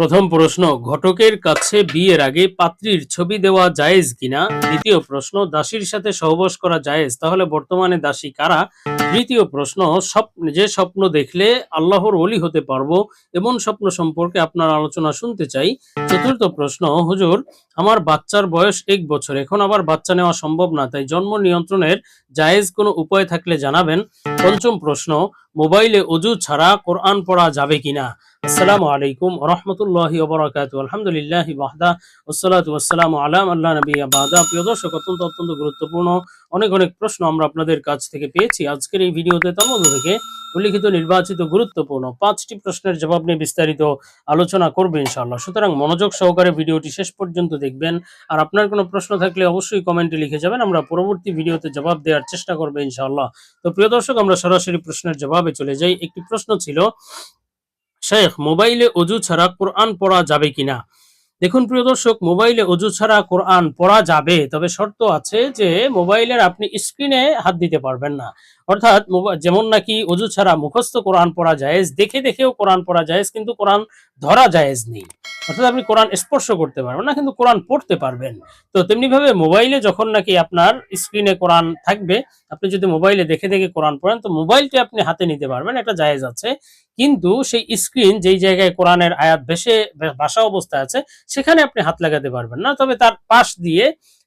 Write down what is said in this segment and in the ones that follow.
প্রথম প্রশ্ন, ঘটকের কাছে বিয়ের আগে পাত্রীর ছবি দেওয়া জায়েজ কিনা? দ্বিতীয় প্রশ্ন, দাসীর সাথে সহবাস করা জায়েজ? তাহলে বর্তমানে দাসী কারা? তৃতীয় প্রশ্ন স্বপ্ন যে স্বপ্ন দেখলে আল্লাহর ওলি হতে পারব এমন স্বপ্ন সম্পর্কে আপনার আলোচনা শুনতে চাই। চতুর্থ প্রশ্ন, হুজুর, আমার বাচ্চার বয়স এক বছর, এখন আবার বাচ্চা নেওয়া সম্ভব না, তাই জন্ম নিয়ন্ত্রণের জায়েজ কোনো উপায় থাকলে জানাবেন। পঞ্চম প্রশ্ন, মোবাইলে অজু ছাড়া কোরআন পড়া যাবে কিনা? আসসালামু আলাইকুম রহমতুল্লাহি ওবরাকাতু, আলহামদুলিল্লাহ ওয়াহদা, ওসসালাতু ওয়াসসালামু আলা আল্লাহ নবী বাদা প্রিয় দর্শক, অত্যন্ত অত্যন্ত গুরুত্বপূর্ণ, অনেক অনেক প্রশ্ন আমরা আপনাদের কাছ থেকে পেয়েছি। আজকের এই ভিডিওতে তার মধ্যে থেকে উল্লিখিত নির্বাচিত গুরুত্বপূর্ণ পাঁচটি প্রশ্নের জবাব নিয়ে বিস্তারিত আলোচনা করবে ইনশাআল্লাহ। সুতরাং মনোযোগ সহকারে ভিডিওটি শেষ পর্যন্ত দেখবেন। আর আপনার কোনো প্রশ্ন থাকলে অবশ্যই কমেন্টে লিখে যাবেন। আমরা পরবর্তী ভিডিওতে জবাব দেওয়ার চেষ্টা করব ইনশাআল্লাহ। তো প্রিয় দর্শক, আমরা সরাসরি প্রশ্নের জবাবে চলে যাই। একটি প্রশ্ন ছিল, শেখ, মোবাইলে অজু ছাড়া কোরআন পড়া যাবে কিনা? দেখুন, প্রিয় দর্শক, মোবাইলে অজু ছাড়া কোরআন পড়া যাবে, তবে শর্ত আছে যে মোবাইলের আপনি স্ক্রিনে হাত দিতে পারবেন না। অর্থাৎ যেমন নাকি অজু ছাড়া মুখস্থ কোরআন পড়া জায়েজ, দেখে দেখেও কোরআন পড়া জায়েজ, কিন্তু কোরআন ধরা জায়েজ নেই। অর্থাৎ আপনি কোরআন স্পর্শ করতে পারবেন না, কিন্তু কোরআন পড়তে পারবেন। তো তেমনি ভাবে মোবাইলে যখন নাকি আপনার স্ক্রিনে কোরআন থাকবে, আপনি যদি মোবাইলে দেখে দেখে কোরআন পড়েন, তো মোবাইলটি আপনি হাতে নিতে পারবেন এটা জায়েজ আছে। কিন্তু সেই স্ক্রিন যেই জায়গায় কোরআনের আয়াত ভেসে ভাষা অবস্থায় আছে, সেখানে আপনি হাত লাগাতে পারবেন না। তবে তার পাশ দিয়ে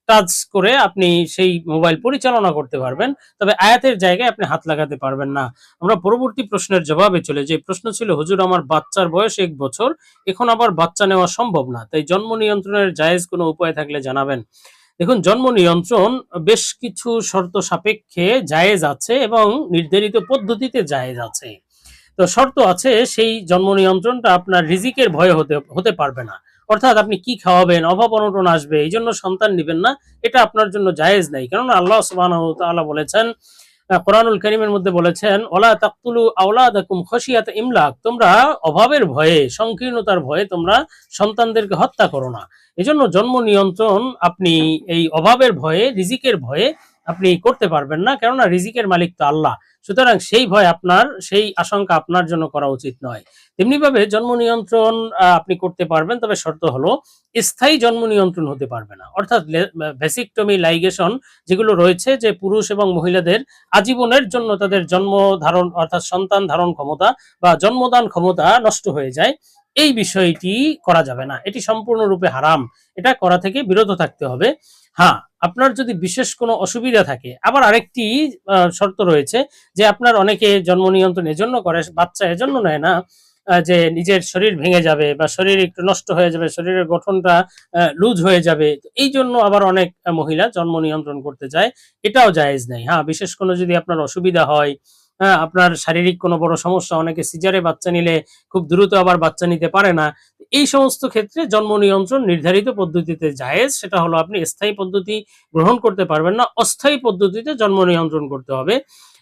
টাচ করে আপনি সেই মোবাইল পরিচালনা করতে পারবেন। তবে আয়াতের জায়গায় আপনি হাত লাগাতে পারবেন না। আমরা পরবর্তী প্রশ্নের জবাবে চলে যে প্রশ্ন ছিল, হুজুর, আমার বাচ্চার বয়স এক বছর, এখন আবার বাচ্চা নেওয়া সম্ভব না, তাই জন্ম নিয়ন্ত্রণের জায়েজ কোনো উপায় থাকলে জানাবেন। দেখুন, জন্ম নিয়ন্ত্রণ বেশ কিছু শর্ত সাপেক্ষে জায়েজ আছে এবং নির্ধারিত পদ্ধতিতে জায়েজ আছে। তো শর্ত আছে, সেই জন্ম নিয়ন্ত্রণটা আপনার রিজিকের ভয়ে হতে হতে পারবে না। অর্থাৎ আপনি কি খাওয়াবেন, অভাব অনটন আসবে, এই জন্য সন্তান নেবেন না, এটা আপনার জন্য জায়েজ নাই। কেননা আল্লাহ তাআলা বলেছেন কোরআনুল করিমের মধ্যে বলেছেন ওলা তাকতুলু আওলাদাকুম খশিয়াত ইমলাক। তোমরা অভাবের ভয়ে, সংকীর্ণতার ভয়ে তোমরা সন্তানদেরকে হত্যা করো না। এজন্য জন্ম নিয়ন্ত্রণ আপনি এই অভাবের ভয়ে, রিজিকের ভয়ে আপনি করতে পারবেন না, কেননা রিজিকের মালিক তো আল্লাহ। সুতরাং সেই ভয় আপনার, সেই আশঙ্কা আপনার জন্য করা উচিত নয়। তেমনি ভাবে জন্ম নিয়ন্ত্রণ আপনি করতে পারবেন, তবে শর্ত হলো স্থায়ী জন্ম নিয়ন্ত্রণ হতে পারবে না। অর্থাৎ ভেসিকটমি লাইগেশন যেগুলো রয়েছে যে পুরুষ এবং মহিলাদের আজীবনের জন্য তাদের জন্ম ধারণ, অর্থাৎ সন্তান ধারণ ক্ষমতা বা জন্মদান ক্ষমতা নষ্ট হয়ে যায় এই বিষয়টি করা যাবে না। এটি সম্পূর্ণরূপে হারাম। এটা করা থেকে বিরত থাকতে হবে। হ্যাঁ আপনার যদি বিশেষ কোনো অসুবিধা থাকে, আবার আরেকটি শর্ত রয়েছে যে আপনার অনেকে জন্ম নিয়ন্ত্রণ এজন্য করে, বাচ্চা এজন্য নেয় না যে নিজের শরীর ভেঙে যাবে বা শরীর একটু নষ্ট হয়ে যাবে, শরীরের গঠনটা লুজ হয়ে যাবে। এই জন্য আবার অনেক মহিলা জন্ম নিয়ন্ত্রণ করতে চায়। এটাও জায়েজ নেই। হ্যাঁ বিশেষ কোনো যদি আপনার অসুবিধা হয় হ্যাঁ আপনার শারীরিক কোনো বড় সমস্যা, অনেকে সিজারে বাচ্চা নিলে খুব দ্রুত আবার বাচ্চা নিতে পারে না। এই সমস্ত ক্ষেত্রে জন্ম নিয়ন্ত্রণ নির্ধারিত পদ্ধতিতে জায়েজ, সেটা হলো আপনি স্থায়ী পদ্ধতি গ্রহণ করতে পারবেন না, অস্থায়ী পদ্ধতিতে জন্ম নিয়ন্ত্রণ করতে হবে।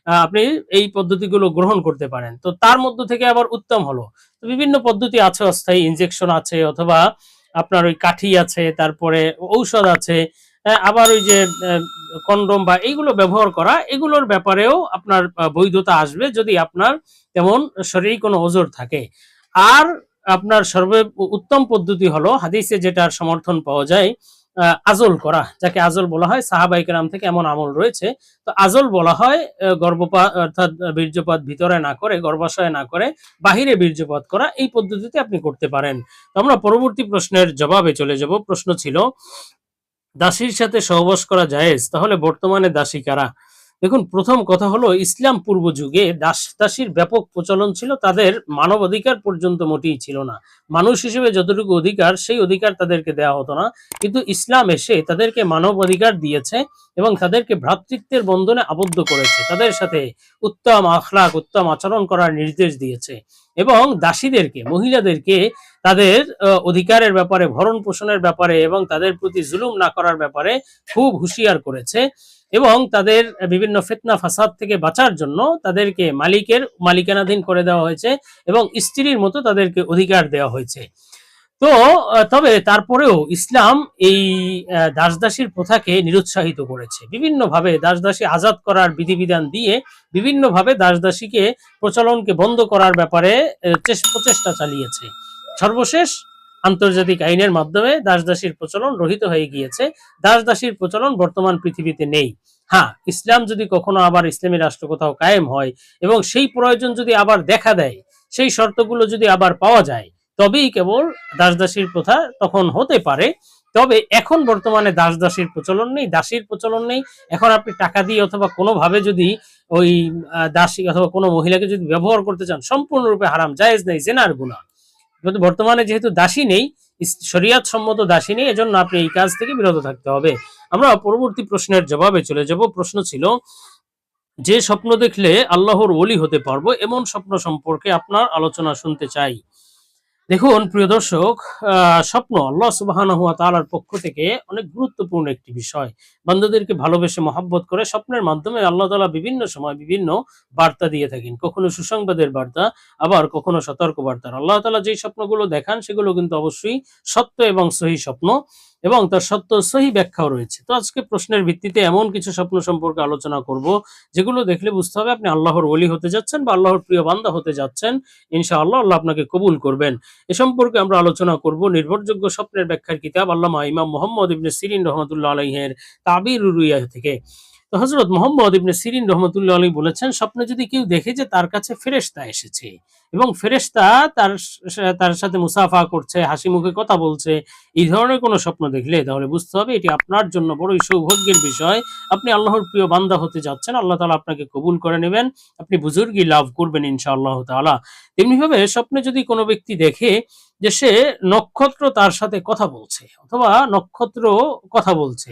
আপনি এই পদ্ধতিগুলো গ্রহণ করতে পারেন। তো তার মধ্য থেকে আবার উত্তম হলো। তো বিভিন্ন পদ্ধতি আছে, অস্থায়ী ইনজেকশন আছে, অথবা আপনার ওই কাঠি আছে, তারপরে ঔষধ আছে। আবার ওই যে কন্ডম বা এইগুলো ব্যবহার করা, এগুলোর ব্যাপারেও আপনার বৈধতা আসবে যদি আপনার তেমন শরীরে কোনো ওজোর থাকে। আর আপনার সর্বে উত্তম পদ্ধতি হলো হাদিসে যেটার সমর্থন পাওয়া যায় আজল করা, যাকে আজল বলা হয়, সাহাবাই কেরাম থেকে এমন আমল রয়েছে। তো আজল বলা হয় গর্ভপাত, অর্থাৎ বীর্যপাত ভিতরে না করে, গর্ভাশয় না করে, বাহিরে বীর্যপাত করা, এই পদ্ধতিতে আপনি করতে পারেন। তো আমরা পরবর্তী প্রশ্নের জবাবে চলে যাব। প্রশ্ন ছিল দাসীর সাথে সহবাস করা জায়েজ তাহলে বর্তমানে দাসী কারা? দেখুন, প্রথম কথা হলো, ইসলাম পূর্ব যুগে দাস দাসীর ব্যাপক প্রচলন ছিল, তাদের মানব অধিকার পর্যন্ত মোটেই ছিল না। মানুষ হিসেবে যতটুকু অধিকার, সেই অধিকার তাদেরকে দেওয়া হতো না। কিন্তু ইসলাম এসে তাদেরকে মানব অধিকার দিয়েছে এবং তাদেরকে ভ্রাতৃত্বের বন্ধনে আবদ্ধ করেছে। তাদের সাথে উত্তম আখলাক, উত্তম আচরণ করার নির্দেশ দিয়েছে এবং দাসীদেরকে, মহিলাদেরকে তাদের অধিকারের ব্যাপারে ভরণ পোষণের ব্যাপারে এবং তাদের প্রতি জুলুম না করার ব্যাপারে খুব হুঁশিয়ার করেছে। এবং তাদের বিভিন্ন ফিতনা, ফাসাদ থেকে বাঁচার জন্য তাদেরকে মালিকের মালিকানাধীন করে দেওয়া হয়েছে এবং স্ত্রীর মতো তাদেরকে অধিকার দেওয়া হয়েছে। তো তবে তারপরেও ইসলাম এই দাসদাসীর প্রথাকে নিরুৎসাহিত করেছে। বিভিন্নভাবে দাসদাসী আজাদ করার বিধিবিধান দিয়ে বিভিন্নভাবে দাসদাসীকে প্রচলনকে বন্ধ করার ব্যাপারে প্রচেষ্টা চালিয়েছে। সর্বশেষ আন্তর্জাতিক আইনের মাধ্যমে দাস দাসীর প্রচলন রহিত হয়ে গিয়েছে। দাস দাসীর প্রচলন বর্তমান পৃথিবীতে নেই। হ্যাঁ ইসলাম যদি কখনো আবার ইসলামী রাষ্ট্র কোথাও কায়েম হয় এবং সেই প্রয়োজন যদি আবার দেখা দেয়, সেই শর্তগুলো যদি আবার পাওয়া যায়, তবেই কেবল দাস দাসীর প্রথা তখন হতে পারে। তবে এখন বর্তমানে দাস দাসীর প্রচলন নেই, দাসীর প্রচলন নেই। এখন আপনি টাকা দিয়ে অথবা কোনোভাবে যদি ওই দাসী অথবা কোনো মহিলাকে যদি ব্যবহার করতে চান, সম্পূর্ণরূপে হারাম, জায়েজ নেই, জেনার গুণা কিন্তু বর্তমানে যেহেতু দাসী নেই শরিয়াত সম্মত দাসী নেই, এজন্য আপনি এই কাজ থেকে বিরত থাকতে হবে। আমরা পরবর্তী প্রশ্নের জবাবে চলে যাব। প্রশ্ন ছিল, যে স্বপ্ন দেখলে আল্লাহর ওলি হতে পারব, এমন স্বপ্ন সম্পর্কে আপনার আলোচনা শুনতে চাই। দেখুন, প্রিয় দর্শক স্বপ্ন আল্লাহ সুবাহান হুয়া তালার পক্ষ থেকে অনেক গুরুত্বপূর্ণ একটি বিষয়। বান্ধবদেরকে ভালোবেসে মহাব্বত করে স্বপ্নের মাধ্যমে আল্লাহ তালা বিভিন্ন সময় বিভিন্ন বার্তা দিয়ে থাকেন। কখনো সুসংবাদের বার্তা, আবার কখনো সতর্ক বার্তা আল্লাহ তালা যেই স্বপ্নগুলো দেখান, সেগুলো কিন্তু অবশ্যই সত্য এবং সহি স্বপ্ন। এবং তার সত্য সহি ব্যাখ্যাও রয়েছে। তো আজকে প্রশ্নের ভিত্তিতে এমন কিছু স্বপ্ন সম্পর্কে আলোচনা করব, যেগুলো দেখলে বুঝতে হবে আপনি আল্লাহর ওলি হতে যাচ্ছেন বা আল্লাহর প্রিয় বান্দা হতে যাচ্ছেন। ইনশা আল্লাহ আল্লাহ আপনাকে কবুল করবেন। এ সম্পর্কে আমরা আলোচনা করব নির্ভরযোগ্য স্বপ্নের ব্যাখ্যার কিতাব আল্লাহ ইমাম মোহাম্মদ ইবনে সিরিন রহমতুল্লাহ আলহের তাবির রুইয়া থেকে। তো হজরত মোহাম্মদ ইবনে সিরিন রহমতুল্লাহ আলী বলেছেন, স্বপ্নে যদি কেউ দেখে যে তার কাছে ফেরেশতা এসেছে এবং ফেরেশতা তার তার সাথে মুসাফা করছে, হাসি মুখে কথা বলছে, এই ধরনের কোনো স্বপ্ন দেখলে তাহলে বুঝতে হবে এটি আপনার জন্য বড়ই সৌভাগ্যের বিষয়। আপনি আল্লাহর প্রিয় বান্দা হতে যাচ্ছেন, আল্লাহ তালা আপনাকে কবুল করে নেবেন, আপনি বুজুর্গি লাভ করবেন ইনশাআল্লাহ তাআলা। তেমনিভাবে স্বপ্নে যদি কোনো ব্যক্তি দেখে যে সে নক্ষত্র তার সাথে কথা বলছে অথবা নক্ষত্র কথা বলছে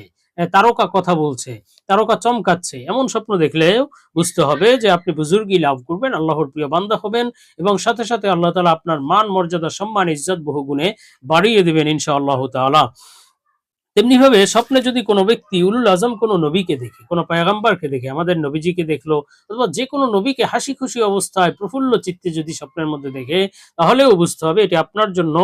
তারকা কথা বলছে, তারকা চমকাচ্ছে। এমন স্বপ্ন দেখলেও বুঝতে হবে যে আপনি বুজুর্গি লাভ করবেন, আল্লাহর প্রিয় বান্দা হবেন এবং সাথে সাথে আল্লাহ তালা আপনার মান, মর্যাদা, সম্মান, ইজ্জত বহুগুণে বাড়িয়ে দেবেন ইনশাআল্লাহ তাআলা। তেমনি ভাবে স্বপ্নে যদি কোনো ব্যক্তি উলুল আজম কোনো নবীকে দেখে, কোনো পায়গাম্বারকে দেখে, আমাদের নবীজিকে দেখল অথবা যে কোনো নবীকে হাসি খুশি অবস্থায়, প্রফুল্ল চিত্তে যদি স্বপ্নের মধ্যে দেখে, তাহলেও বুঝতে হবে এটি আপনার জন্য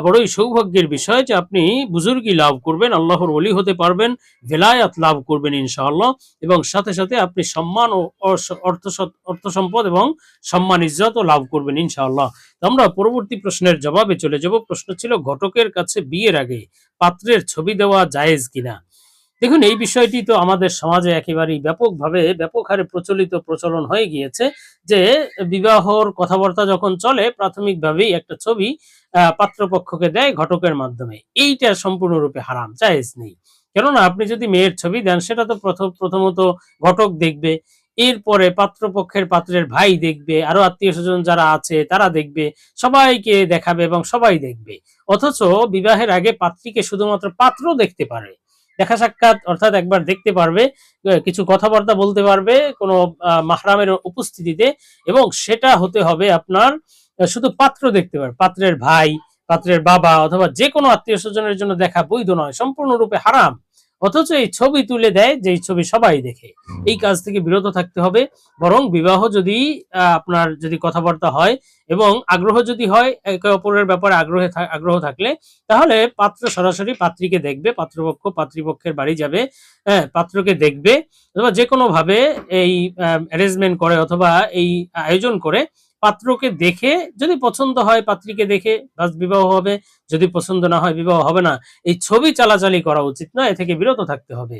বড়ই সৌভাগ্যের বিষয় যে আপনি বুজুর্গি লাভ করবেন, আল্লাহর অলি হতে পারবেন, ভেলায়াত লাভ করবেন ইনশাআল্লাহ, এবং সাথে সাথে আপনি সম্মান ও অর্থ- অর্থ সম্পদ এবং সম্মান ইজ্জতও লাভ করবেন ইনশাআল্লাহ। আমরা পরবর্তী প্রশ্নের জবাবে চলে যাব। প্রশ্ন ছিল, ঘটকের কাছে বিয়ের আগে পাত্রের ছবি দেওয়া জায়েজ কিনা? দেখুন, এই বিষয়টি তো আমাদের সমাজে একেবারেই ব্যাপকভাবে, ব্যাপক হারে প্রচলিত, প্রচলন হয়ে গিয়েছে যে বিবাহর কথাবার্তা যখন চলে, প্রাথমিকভাবেই একটা ছবি পাত্রপক্ষকে দেয় ঘটকের মাধ্যমে। এইটা সম্পূর্ণরূপে হারাম, জায়েজ নেই। কেননা, আপনি যদি মেয়ের ছবি দেন, সেটা তো প্রথম, প্রথমত ঘটক দেখবে, এরপরে পাত্রপক্ষের পাত্রের ভাই দেখবে আরও আত্মীয় স্বজন যারা আছে, তারা দেখবে, সবাইকে দেখাবে এবং সবাই দেখবে। অথচ বিবাহের আগে পাত্রীকে শুধুমাত্র পাত্র দেখতে পারে। দেখা সাক্ষাৎ অর্থাৎ একবার দেখতে পারবে কিছু কথাবার্তা বলতে পারবে কোনো মাহরামের উপস্থিতিতে এবং সেটা হতে হবে আপনার শুধু পাত্র দেখতে পারবে পাত্রের ভাই, পাত্রের বাবা অথবা যে কোনো আত্মীয় স্বজনের জন্য দেখা বৈধ নয়, সম্পূর্ণরূপে হারাম। অথচ এই ছবি তুলে দেয় যে ছবি সবাই দেখে। এই কাজ থেকে বিরত থাকতে হবে। বরং বিবাহ যদি আপনার যদি কথাবার্তা হয় এবং আগ্রহ যদি হয় একে অপরের ব্যাপারে আগ্রহে আগ্রহ থাকলে তাহলে পাত্র সরাসরি পাত্রীকে দেখবে পাত্রপক্ষ পাত্রীপক্ষের বাড়ি যাবে হ্যাঁ পাত্রকে দেখবে। অথবা যে কোনো ভাবে এই অ্যারেঞ্জমেন্ট করে অথবা এই আয়োজন করে পাত্রকে দেখে যদি পছন্দ হয় পাত্রীকে দেখে, বাস বিবাহ হবে। যদি পছন্দ না হয় বিবাহ হবে না। এই ছবি চালাচালি করা উচিত না এ থেকে বিরত থাকতে হবে।